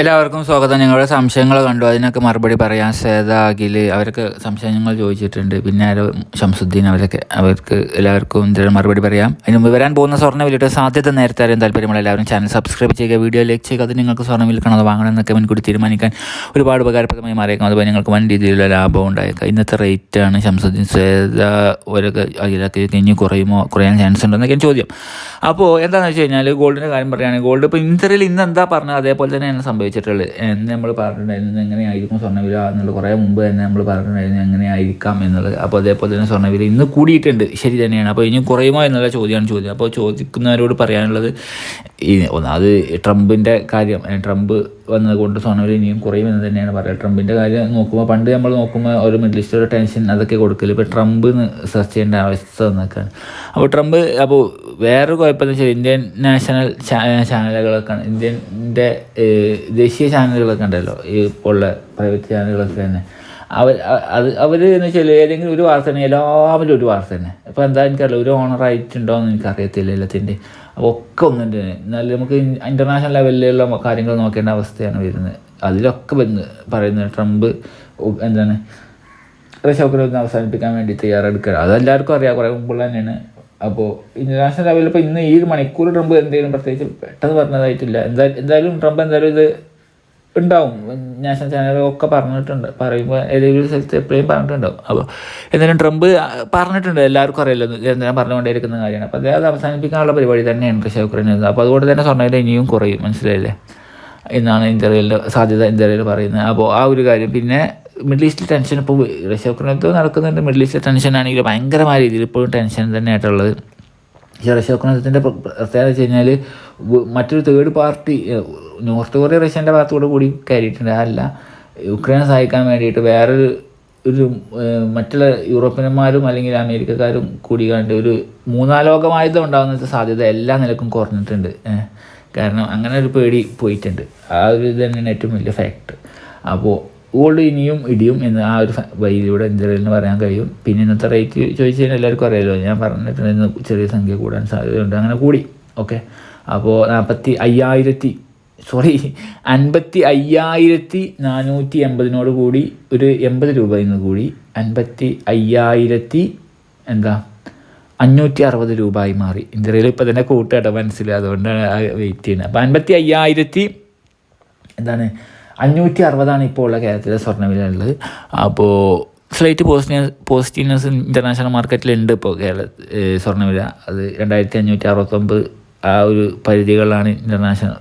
എല്ലാവർക്കും സ്വാഗതം. ഞങ്ങളുടെ സംശയങ്ങൾ കണ്ടു. അതിനൊക്കെ മറുപടി പറയാൻ സേത അഖിൽ അവർക്ക് സംശയങ്ങൾ ചോദിച്ചിട്ടുണ്ട്. പിന്നെ ആരോ അവരൊക്കെ അവർക്ക് എല്ലാവർക്കും എന്തെങ്കിലും മറുപടി പറയാം. അതിന് മുമ്പ് വരാൻ പോകുന്ന സ്വർണ വിലയുടെ സാധ്യത നേരത്തെ അറിയാൻ താല്പര്യമുള്ള എല്ലാവരും ചാനൽ സബ്സ്ക്രൈബ് ചെയ്യുക വീഡിയോ ലൈക്ക് ചെയ്യുക. അത് നിങ്ങൾക്ക് സ്വർണ വിൽക്കണം അത് വാങ്ങണം എന്നൊക്കെ മുൻകൂട്ടി തീരുമാനിക്കാൻ ഒരുപാട് ഉപകാരപ്രദമായി മാറിയേക്കും. അതുപോലെ നിങ്ങൾക്ക് വൻ രീതിയിലുള്ള ലാഭം ഉണ്ടായേക്കാം. ഇന്നത്തെ റേറ്റാണ് ഷംസുദ്ദീൻ സേത അവരൊക്കെ അഖിലൊക്കെ ഇനി കുറയുമോ കുറയാൻ ചാൻസ് ഉണ്ടോ എന്നൊക്കെയാണ് ചോദ്യം. അപ്പോൾ എന്താണെന്ന് വെച്ച് കഴിഞ്ഞാൽ ഗോൾഡിന്റെ കാര്യം പറയുകയാണെങ്കിൽ ഗോൾഡ് ഇപ്പോൾ ഇന്ത്യയിൽ ഇന്ന് എന്താ പറഞ്ഞത്? അതേപോലെ തന്നെയാണ് സംഭവിച്ചിട്ടുള്ളത് എന്ന് നമ്മൾ പറഞ്ഞിട്ടുണ്ടായിരുന്നു. എങ്ങനെയായിരിക്കും സ്വർണവില എന്നുള്ള കുറേ മുമ്പ് തന്നെ നമ്മൾ പറഞ്ഞിട്ടുണ്ടായിരുന്നു എങ്ങനെയായിരിക്കാം എന്നുള്ളത്. അപ്പോൾ അതേപോലെ തന്നെ സ്വർണവില ഇന്ന് കൂടിയിട്ടുണ്ട്. ശരി തന്നെയാണ്. അപ്പോൾ ഇനി കുറയുമോ എന്നുള്ള ചോദ്യമാണ് ചോദ്യം. അപ്പോൾ ചോദിക്കുന്നവരോട് പറയാനുള്ളത് ഈ ഒന്നാമത് ട്രംപിന്റെ കാര്യം ട്രംപ് വന്നതുകൊണ്ട് സ്വർണവില ഇനിയും കുറയുമെന്ന് തന്നെയാണ് പറയുക. ട്രംപിന്റെ കാര്യം നോക്കുമ്പോൾ പണ്ട് നമ്മൾ നോക്കുമ്പോൾ ഒരു മിഡിൽ ഈസ്റ്റ് ഒരു ടെൻഷൻ അതൊക്കെ കൊടുക്കില്ല ഇപ്പോൾ ട്രംപ് സെർച്ച് ചെയ്യേണ്ട അവസ്ഥ വന്നേക്കാണ്. അപ്പോൾ ട്രംപ് അപ്പോൾ വേറൊരു കുഴപ്പമെന്ന് വെച്ചാൽ ഇന്ത്യൻ നാഷണൽ ചാനലുകളൊക്കെ ഇന്ത്യന്റെ ദേശീയ ചാനലുകളൊക്കെ ഉണ്ടല്ലോ ഈ ഉള്ള പ്രൈവറ്റ് ചാനലുകളൊക്കെ തന്നെ. അവർ അത് അവർ എന്ന് വെച്ചാൽ ഏതെങ്കിലും ഒരു വാർത്ത തന്നെ എല്ലാവരും ഒരു വാർത്ത തന്നെ. അപ്പോൾ എന്താ എനിക്കറിയില്ല ഒരു ഓണർ ആയിട്ടുണ്ടോ എന്ന് എനിക്കറിയത്തില്ല എല്ലാത്തിന്റെ അപ്പോൾ ഒക്കെ ഒന്നുണ്ട്. എന്നാലും നമുക്ക് ഇന്റർനാഷണൽ ലെവലിലുള്ള കാര്യങ്ങൾ നോക്കേണ്ട അവസ്ഥയാണ് വരുന്നത്. അതിലൊക്കെ വന്ന് പറയുന്നത് ട്രംപ് എന്താണ് റഷ്യക്ക് അവസാനിപ്പിക്കാൻ വേണ്ടി തയ്യാറെടുക്കുക അതെല്ലാവർക്കും അറിയാം. കുറേ മുമ്പുള്ള തന്നെയാണ്. അപ്പോൾ ഇന്റർനാഷണൽ ലെവലിൽ ഇപ്പോൾ ഇന്ന് ഈ മണിക്കൂർ ട്രംപ് എന്തെങ്കിലും പ്രത്യേകിച്ച് പെട്ടെന്ന് പറഞ്ഞതായിട്ടില്ല. എന്താ എന്തായാലും ട്രംപ് എന്തായാലും ഇത് ഉണ്ടാവും. നാഷണൽ ചാനലൊക്കെ പറഞ്ഞിട്ടുണ്ട്. പറയുമ്പോൾ ഏതെങ്കിലും സ്ഥലത്ത് എപ്പോഴും പറഞ്ഞിട്ടുണ്ടാവും. അപ്പോൾ എന്തായാലും ട്രംപ് പറഞ്ഞിട്ടുണ്ട്. എല്ലാവർക്കും അറിയില്ല എന്തിനാ പറഞ്ഞുകൊണ്ടിരിക്കുന്ന കാര്യമാണ്. അപ്പോൾ അത് അവസാനിപ്പിക്കാനുള്ള പരിപാടി തന്നെയാണ് റഷ്യ ഉക്രൈൻ അപ്പോൾ അതുകൊണ്ട് തന്നെ സ്വർണയിൽ ഇനിയും കുറയും. മനസ്സിലായില്ലേ? എന്നാണ് ഇന്ത്യയിൽ സാധ്യത ഇന്ത്യയിൽ പറയുന്നത്. അപ്പോൾ ആ ഒരു കാര്യം. പിന്നെ മിഡിൽ ഈസ്റ്റിൽ ടെൻഷൻ ഇപ്പോൾ റഷ്യ ഉക്രൈനത്ത് നടക്കുന്നുണ്ട്. മിഡിൽ ഈസ്റ്റിൽ ടെൻഷൻ ആണെങ്കിൽ ഭയങ്കരമായ രീതിയിൽ ഇപ്പോഴും ടെൻഷൻ തന്നെയായിട്ടുള്ളത്. ഈ റഷ്യ ഉക്രൈനത്തിന്റെ പ്രത്യേകത വെച്ച് കഴിഞ്ഞാൽ മറ്റൊരു തേർഡ് പാർട്ടി നോർത്ത് കൊറിയ റഷ്യന്റെ ഭാഗത്തോട് കൂടി കയറിയിട്ടുണ്ട്. അല്ല യുക്രൈനെ സഹായിക്കാൻ വേണ്ടിയിട്ട് വേറൊരു ഒരു മറ്റുള്ള യൂറോപ്യന്മാരും അല്ലെങ്കിൽ അമേരിക്കക്കാരും കൂടി കണ്ട് ഒരു മൂന്നാലോകമായുധം ഉണ്ടാകുന്ന സാധ്യത എല്ലാ നിലക്കും കുറഞ്ഞിട്ടുണ്ട്. കാരണം അങ്ങനെ ഒരു പേടി പോയിട്ടുണ്ട്. ആ ഒരു ഇത് തന്നെയാണ് ഏറ്റവും വലിയ ഫാക്ട് അപ്പോൾ ഗോൾഡ് ഇനിയും ഇടിയും എന്ന് ആ ഒരു വഴിയിലൂടെ എന്ന് പറയാൻ കഴിയും. പിന്നെ ഇന്നത്തെ റേറ്റ് ചോദിച്ചു കഴിഞ്ഞാൽ എല്ലാവർക്കും അറിയാലോ ഞാൻ പറഞ്ഞിട്ടുണ്ട് ഇന്ന് ചെറിയ സംഖ്യ കൂടാൻ സാധ്യതയുണ്ട്. അങ്ങനെ കൂടി ഓക്കെ അപ്പോൾ നാൽപ്പത്തി അയ്യായിരത്തി സോറി അൻപത്തി അയ്യായിരത്തി നാനൂറ്റി എൺപതിനോട് കൂടി ഒരു എൺപത് രൂപ ഇന്ന് കൂടി. അൻപത്തി അയ്യായിരത്തി എന്താ? അഞ്ഞൂറ്റി അറുപത് രൂപ ആയി മാറി. ഇന്ത്യയിൽ ഇപ്പോൾ തന്നെ കൂട്ടുകേട്ടോ മനസ്സിൽ അതുകൊണ്ടാണ് വെയിറ്റ് ചെയ്യുന്നത്. അപ്പോൾ അൻപത്തി അയ്യായിരത്തി എന്താണ്? അഞ്ഞൂറ്റി അറുപതാണ് ഇപ്പോൾ ഉള്ള കേരളത്തിലെ സ്വർണവില ഉള്ളത് അപ്പോൾ സ്ലൈറ്റ് പോസിറ്റീവ് പോസിറ്റീവ്നെസ് ഇന്റർനാഷണൽ മാർക്കറ്റിലുണ്ട് ഇപ്പോൾ കേരള സ്വർണവില. അത് രണ്ടായിരത്തി അഞ്ഞൂറ്റി അറുപത്തൊമ്പത് ആ ഒരു പരിധികളിലാണ് ഇന്റർനാഷണൽ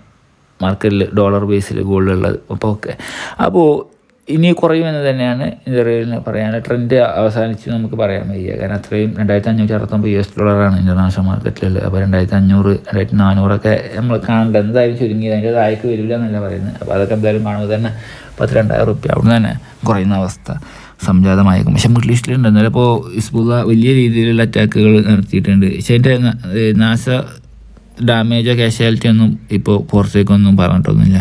മാർക്കറ്റിൽ ഡോളർ ബേസിൽ ഗോൾഡ് ഉള്ളത്. അപ്പോൾ ഓക്കെ അപ്പോൾ ഇനി കുറയുമെന്ന് തന്നെയാണ് ഇന്ത്യയിൽ പറയാൻ ട്രെൻഡ് അവസാനിച്ച് നമുക്ക് പറയാൻ വയ്യ. കാരണം അത്രയും രണ്ടായിരത്തി അഞ്ഞൂറ്റി അറുപത്തൊമ്പത് യു എസ് ഡോളറാണ് ഇന്റർനാഷണൽ മാർക്കറ്റിലുള്ളത്. അപ്പോൾ രണ്ടായിരത്തി അഞ്ഞൂറ് രണ്ടായിരത്തി നാനൂറൊക്കെ നമ്മൾ കാണേണ്ട എന്തായാലും ചുരുങ്ങി അതിന്റെ താഴേക്ക് വരില്ല എന്നല്ല പറയുന്നത്. അപ്പോൾ അതൊക്കെ എന്തായാലും കാണുമ്പോൾ തന്നെ പത്ത് രണ്ടായിരം റുപ്യ അവിടെ തന്നെ കുറയുന്ന അവസ്ഥ സംജാതമായേക്കും. പക്ഷേ മിഡിൽ ഈസ്റ്റിലുണ്ട്. എന്നാലും ഇപ്പോൾ ഇസ്ബുള്ള വലിയ രീതിയിലുള്ള അറ്റാക്കുകൾ നടത്തിയിട്ടുണ്ട്. പക്ഷേ അതിന്റെ നാസ ഡാമേജോ കാഷ്വാലിറ്റി ഒന്നും ഇപ്പോൾ പുറത്തേക്കൊന്നും പറഞ്ഞിട്ടൊന്നുമില്ല.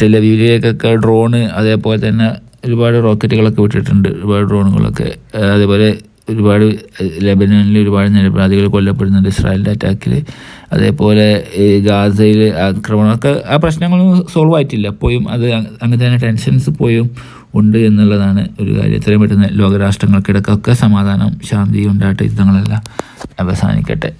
ടെലവീവിലേക്കൊക്കെ ഡ്രോണ് അതേപോലെ തന്നെ ഒരുപാട് റോക്കറ്റുകളൊക്കെ വിട്ടിട്ടുണ്ട്. ഒരുപാട് ഡ്രോണുകളൊക്കെ അതേപോലെ ഒരുപാട് ലെബനനിൽ ഒരുപാട് നിരപരാധികൾ കൊല്ലപ്പെടുന്നുണ്ട് ഇസ്രായേലിന്റെ അറ്റാക്കിൽ അതേപോലെ ഗാസയിൽ ആക്രമണമൊക്കെ ആ പ്രശ്നങ്ങളൊന്നും സോൾവ് ആയിട്ടില്ല. അപ്പോഴും അത് അങ്ങനെ തന്നെ ടെൻഷൻസ് പോയും ഉണ്ട് എന്നുള്ളതാണ് ഒരു കാര്യം. എത്രയും പെട്ടെന്ന് ലോകരാഷ്ട്രങ്ങൾക്കിടക്കൊക്കെ സമാധാനം ശാന്തി ഉണ്ടാകട്ടെ. യുദ്ധങ്ങളെല്ലാം അവസാനിക്കട്ടെ.